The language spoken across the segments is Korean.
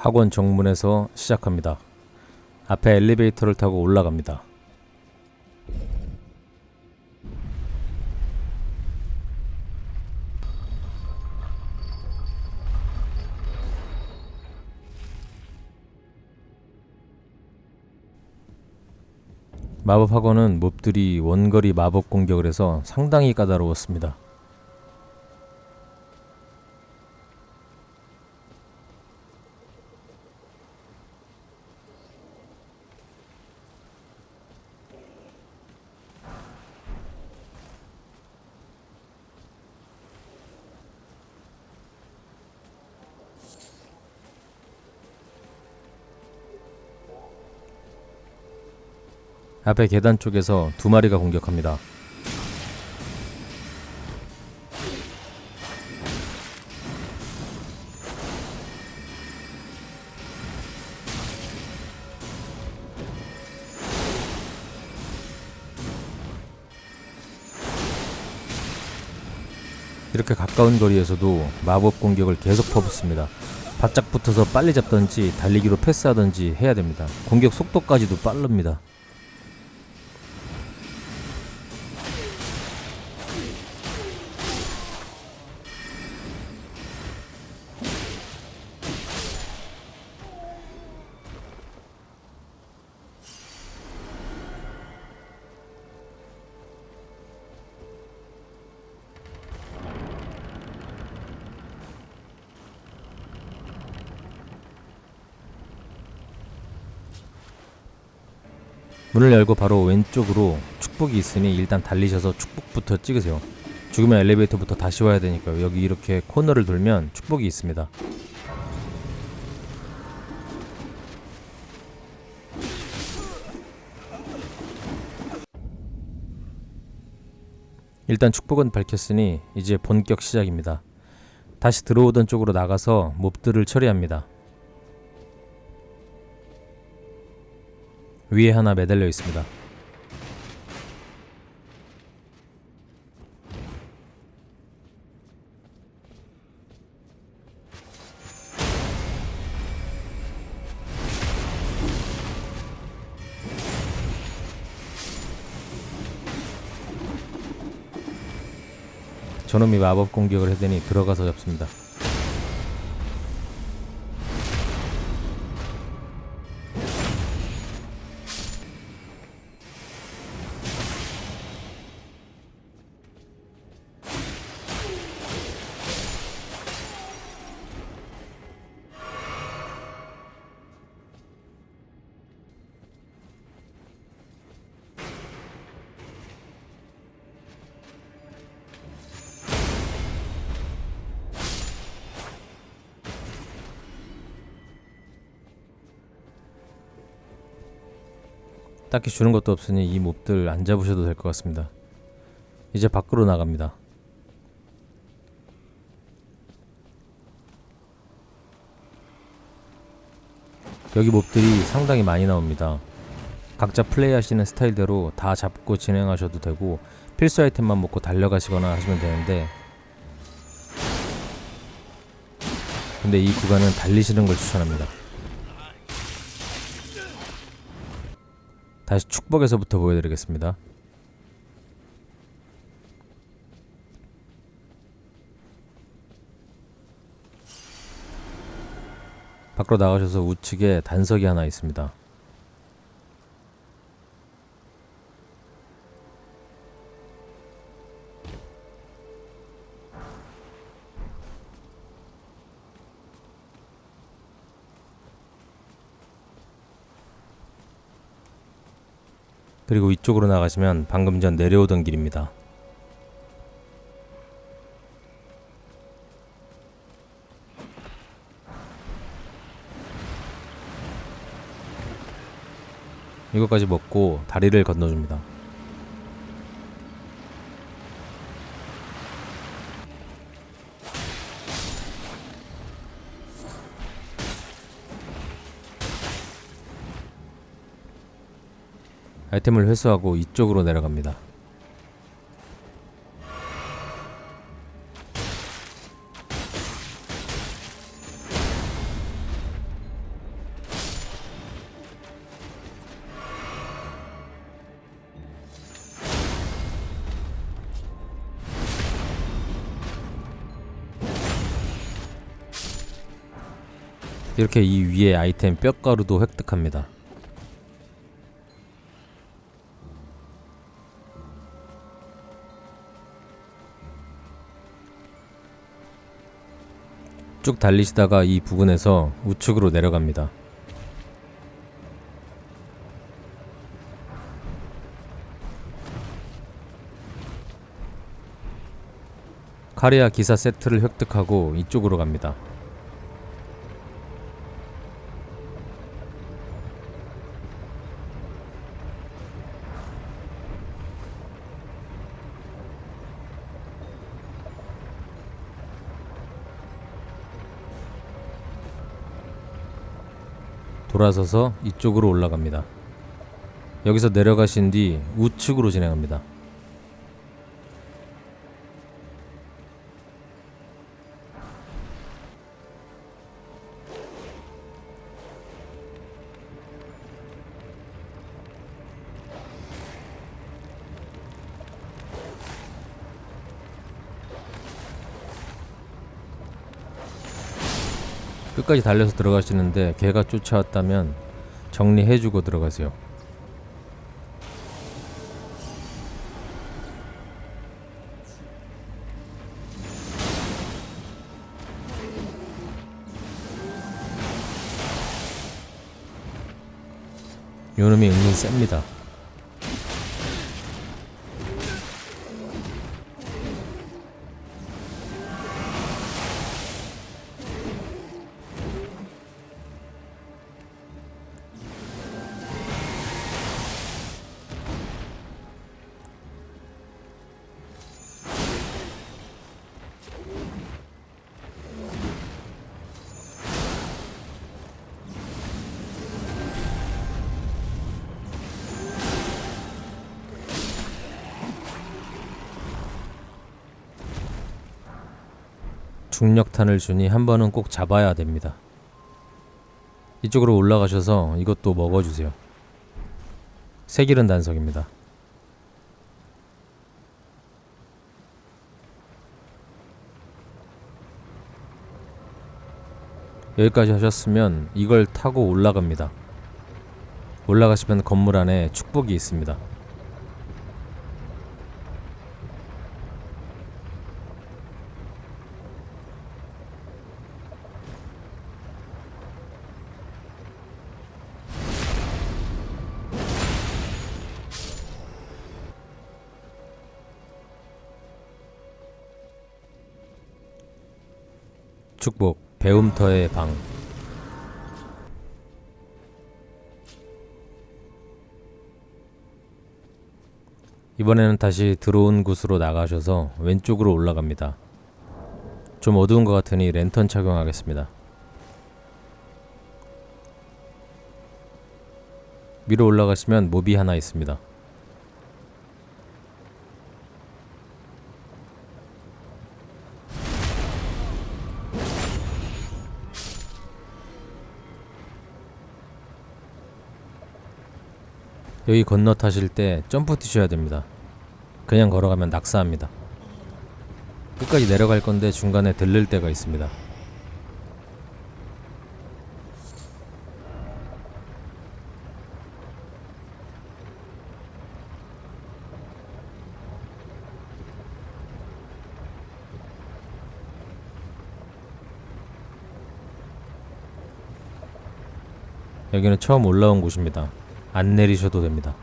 학원 정문에서 시작합니다. 앞에 엘리베이터를 타고 올라갑니다. 마법 학원은 몹들이 원거리 마법 공격을 해서 상당히 까다로웠습니다. 앞에 계단 쪽에서 두 마리가 공격합니다. 이렇게 가까운 거리에서도 마법 공격을 계속 퍼붓습니다. 바짝 붙어서 빨리 잡던지 달리기로 패스하던지 해야 됩니다. 공격 속도까지도 빠릅니다. 문을 열고 바로 왼쪽으로 축복이 있으니 일단 달리셔서 축복부터 찍으세요. 죽으면 엘리베이터부터 다시 와야 되니까요. 여기 이렇게 코너를 돌면 축복이 있습니다. 일단 축복은 밝혔으니 이제 본격 시작입니다. 다시 들어오던 쪽으로 나가서 몹들을 처리합니다. 위에 하나 매달려 있습니다. 저놈이 마법 공격을 해대니 들어가서 잡습니다. 딱히 주는 것도 없으니 이 몹들 안 잡으셔도 될 것 같습니다. 이제 밖으로 나갑니다. 여기 몹들이 상당히 많이 나옵니다. 각자 플레이하시는 스타일대로 다 잡고 진행하셔도 되고 필수 아이템만 먹고 달려가시거나 하시면 되는데 근데 이 구간은 달리시는 걸 추천합니다. 다시 축복에서부터 보여드리겠습니다. 밖으로 나가셔서 우측에 단석이 하나 있습니다. 그리고 이쪽으로 나가시면 방금 전 내려오던 길입니다. 이것까지 먹고 다리를 건너줍니다. 아이템을 회수하고 이쪽으로 내려갑니다. 이렇게 이 위에 아이템 뼈가루도 획득합니다. 쭉 달리시다가 이 부근에서 우측으로 내려갑니다. 카리아 기사 세트를 획득하고 이쪽으로 갑니다. 돌아서서 이쪽으로 올라갑니다. 여기서 내려가신 뒤 우측으로 진행합니다. 끝까지 달려서 들어가시는데 개가 쫓아왔다면 정리해주고 들어가세요. 요놈이 은근 셉니다. 중력탄을 주니 한 번은 꼭 잡아야 됩니다. 이쪽으로 올라가셔서 이것도 먹어주세요. 세기른 단석입니다. 여기까지 하셨으면 이걸 타고 올라갑니다. 올라가시면 건물 안에 축복이 있습니다. 배움터의 방 이번에는 다시 들어온 곳으로 나가셔서 왼쪽으로 올라갑니다. 좀 어두운 것 같으니 랜턴 착용하겠습니다. 위로 올라가시면 몹이 하나 있습니다. 여기 건너 타실 때 점프 뛰셔야 됩니다. 그냥 걸어가면 낙사합니다. 끝까지 내려갈 건데 중간에 들릴 때가 있습니다. 여기는 처음 올라온 곳입니다. 안 내리셔도 됩니다.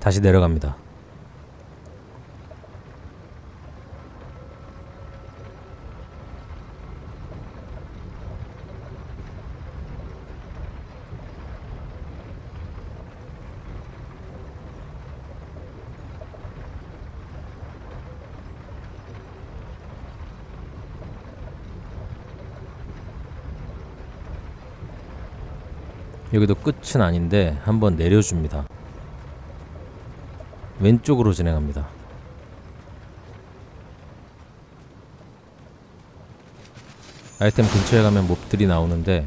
다시 내려갑니다. 여기도 끝은 아닌데 한번 내려줍니다. 왼쪽으로 진행합니다. 아이템 근처에 가면 몹들이 나오는데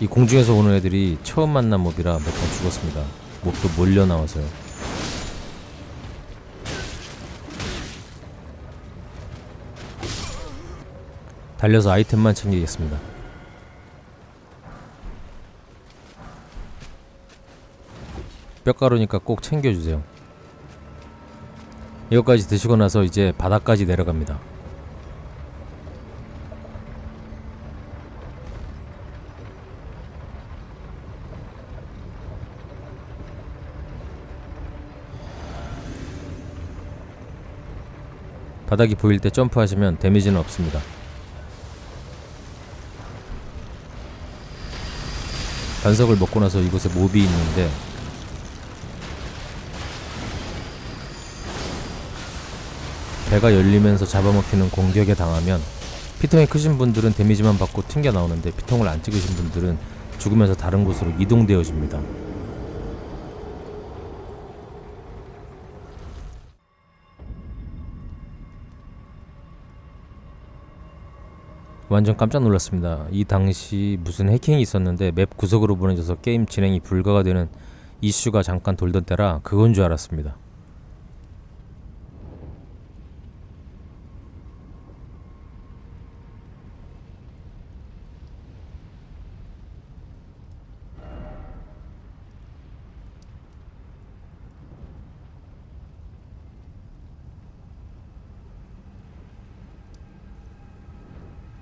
이 공중에서 오는 애들이 처음 만난 몹이라 몇 번 죽었습니다. 몹도 몰려 나와서요. 달려서 아이템만 챙기겠습니다. 뼈가루니까 꼭 챙겨주세요. 이거까지 드시고 나서 이제 바닥까지 내려갑니다. 바닥이 보일 때 점프하시면 데미지는 없습니다. 반석을 먹고 나서 이곳에 몹이 있는데 배가 열리면서 잡아먹히는 공격에 당하면 피통이 크신 분들은 데미지만 받고 튕겨 나오는데 피통을 안 찍으신 분들은 죽으면서 다른 곳으로 이동되어집니다. 완전 깜짝 놀랐습니다. 이 당시 무슨 해킹이 있었는데 맵 구석으로 보내져서 게임 진행이 불가가 되는 이슈가 잠깐 돌던 때라 그건 줄 알았습니다.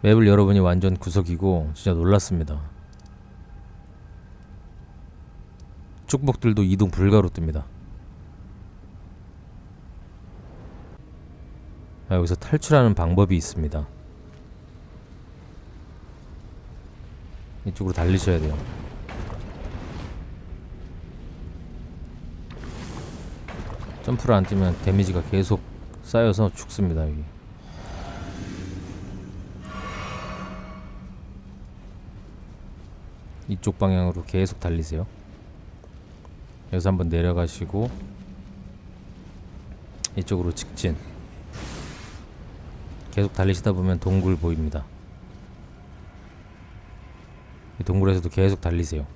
맵을 열어보니 완전 구석이고 진짜 놀랐습니다. 축복들도 이동 불가로 뜹니다. 아, 여기서 탈출하는 방법이 있습니다. 이쪽으로 달리셔야 돼요. 점프를 안 뛰면 데미지가 계속 쌓여서 죽습니다. 여기. 이쪽 방향으로 계속 달리세요. 여기서 한번 내려가시고 이쪽으로 직진. 계속 달리시다 보면 동굴 보입니다. 이 동굴에서도 계속 달리세요.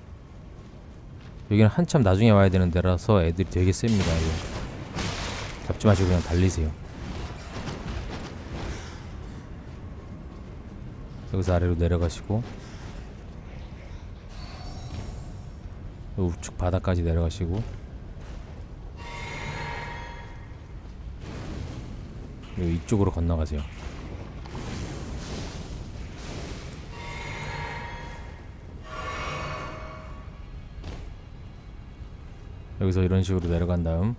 여기는 한참 나중에 와야 되는 데라서 애들이 되게 셉니다. 이거. 잡지 마시고 그냥 달리세요. 여기서 아래로 내려가시고 우측 바닥까지 내려가시고 그리고 이쪽으로 건너가세요. 여기서 이런 식으로 내려간 다음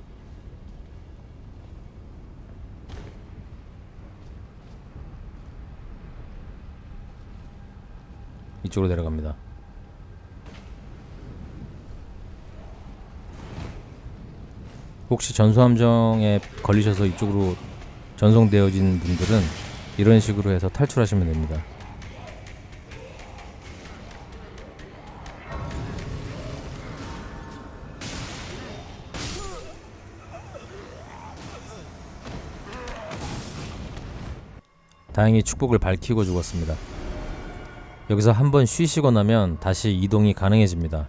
이쪽으로 내려갑니다. 혹시 전소함정에 걸리셔서 이쪽으로 전송되어진 분들은 이런 식으로 해서 탈출하시면 됩니다. 다행히 축복을 밝히고 죽었습니다. 여기서 한번 쉬시고 나면 다시 이동이 가능해집니다.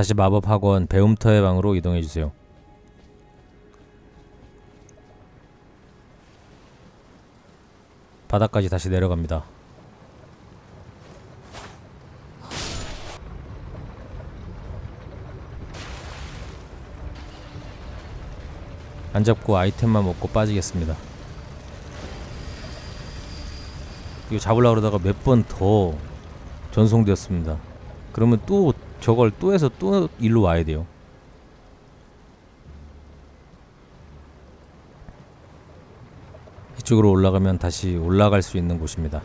다시 마법 학원 배움터의 방으로 이동해 주세요. 바닥까지 다시 내려갑니다. 안 잡고 아이템만 먹고 빠지겠습니다. 이거 잡으려고 그러다가 몇 번 더 전송되었습니다. 그러면 또 저걸 또 해서 또 일로 와야 돼요. 이쪽으로 올라가면 다시 올라갈 수 있는 곳입니다.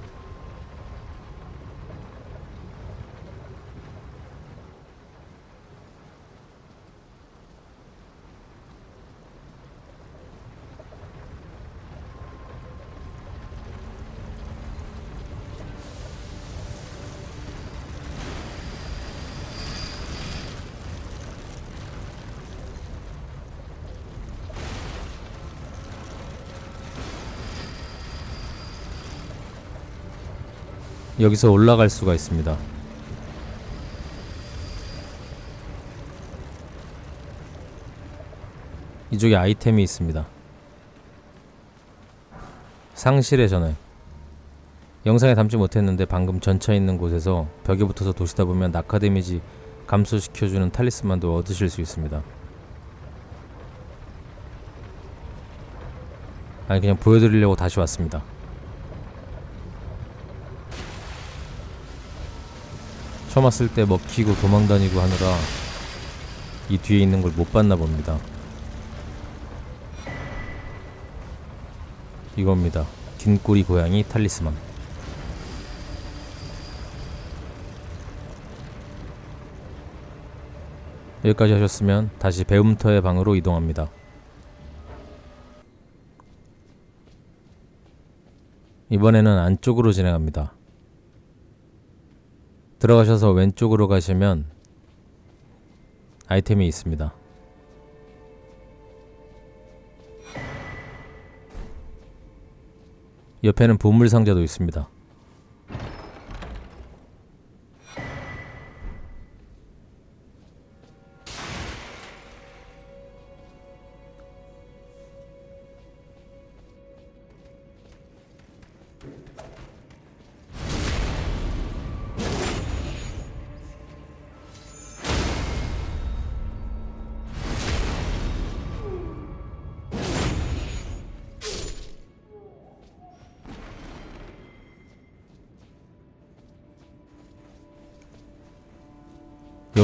여기서 올라갈 수가 있습니다. 이쪽에 아이템이 있습니다. 상실의 전에 영상에 담지 못했는데 방금 전차 있는 곳에서 벽에 붙어서 도시다 보면 낙하 데미지 감소시켜주는 탈리스만도 얻으실 수 있습니다. 아니 그냥 보여드리려고 다시 왔습니다. 처음 왔을 때 먹히고 도망다니고 하느라 이 뒤에 있는 걸 못 봤나 봅니다. 이겁니다. 긴 꼬리 고양이 탈리스만. 여기까지 하셨으면 다시 배움터의 방으로 이동합니다. 이번에는 안쪽으로 진행합니다. 들어가셔서 왼쪽으로 가시면 아이템이 있습니다. 옆에는 보물 상자도 있습니다.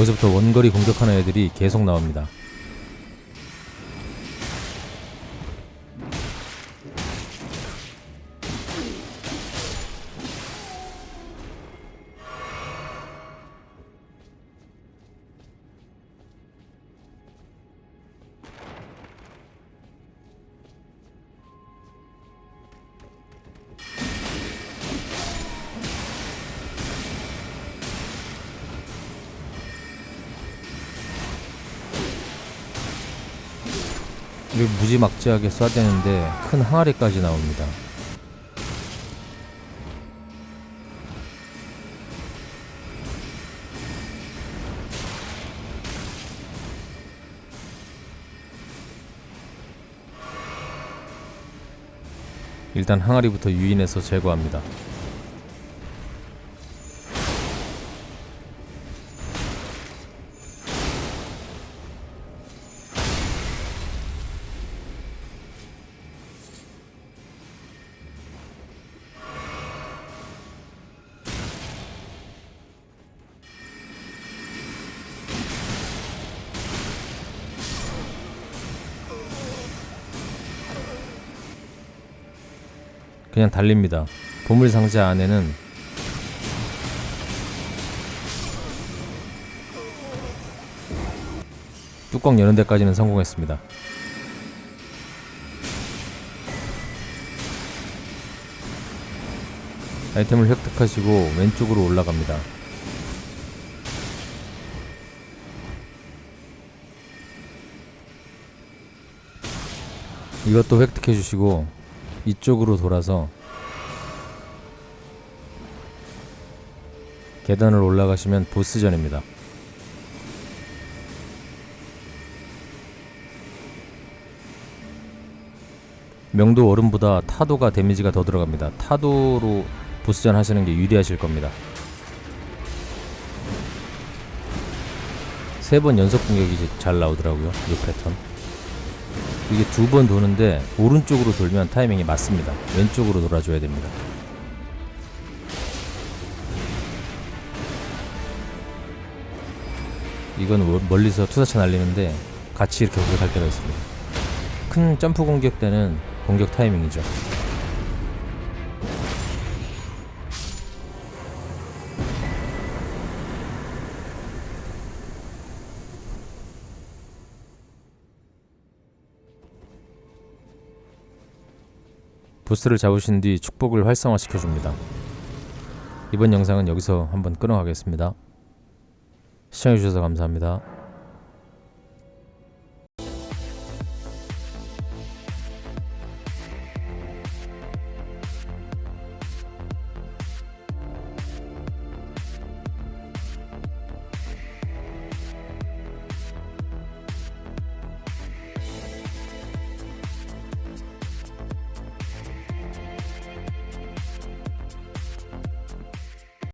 여기서부터 원거리 공격하는 애들이 계속 나옵니다. 이게 무지막지하게 쏴야 되는데 큰 항아리까지 나옵니다. 일단 항아리부터 유인해서 제거합니다. 그냥 달립니다. 보물 상자 안에는 뚜껑 여는 데까지는 성공했습니다. 아이템을 획득하시고 왼쪽으로 올라갑니다. 이것도 획득해 주시고 이쪽으로 돌아서 계단을 올라가시면 보스전입니다. 명도 얼음보다 타도가 데미지가 더 들어갑니다. 타도로 보스전 하시는 게 유리하실 겁니다. 세 번 연속 공격이 잘 나오더라고요. 이 패턴. 이게 두 번 도는데 오른쪽으로 돌면 타이밍이 맞습니다. 왼쪽으로 돌아줘야 됩니다. 이건 월- 멀리서 투사차 날리는데 같이 이렇게 공격할 때가 있습니다. 큰 점프 공격 때는 공격 타이밍이죠. 보스를 잡으신 뒤 축복을 활성화시켜 줍니다. 이번 영상은 여기서 한번 끊어가겠습니다. 시청해주셔서 감사합니다.